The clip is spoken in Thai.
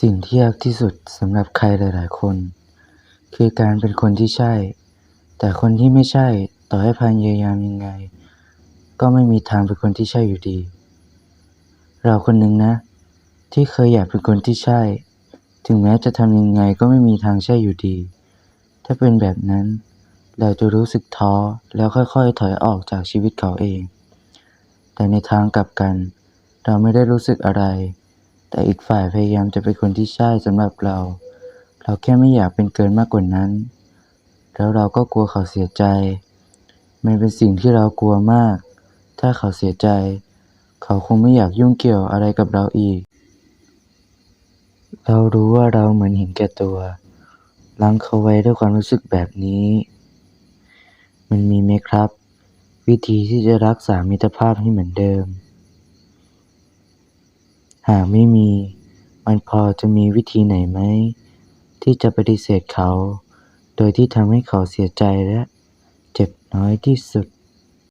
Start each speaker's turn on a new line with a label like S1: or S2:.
S1: สิ่งที่ยากที่สุดสำหรับใครหลาย ๆ คน คือการเป็นคนที่ใช่ แต่คนที่ไม่ใช่ต่อให้พยายามยังไง ก็ไม่มีทางเป็นคนที่ใช่อยู่ดี เราคนหนึ่งนะ ที่เคยอยากเป็นคนที่ใช่ ถึงแม้จะทำยังไงก็ไม่มีทางใช่อยู่ดี ถ้าเป็นแบบนั้น เราจะรู้สึกท้อแล้วค่อย ๆ ถอยออกจากชีวิตเขาเอง แต่ในทางกลับกัน เราไม่ได้รู้สึกอะไร แต่อีกฝ่ายพยายามจะเป็นคนที่ใช่สำหรับเรา เราแค่ไม่อยากเป็นเกินมากกว่านั้น แล้วเราก็กลัวเขาเสียใจ มันเป็นสิ่งที่เรากลัวมาก ถ้าเขาเสียใจ เขาคงไม่อยากยุ่งเกี่ยวอะไรกับเราอีก เรารู้ว่าเราเหมือนเห็นแก่ตัวล้างเขาไว้ด้วยความรู้สึกแบบนี้ มันมีไหมครับ วิธีที่จะรักษามิตรภาพให้เหมือนเดิม หากไม่มี มันพอจะมีวิธีไหนไหม ที่จะปฏิเสธเขา โดยที่ทำให้เขาเสียใจและเจ็บน้อยที่สุด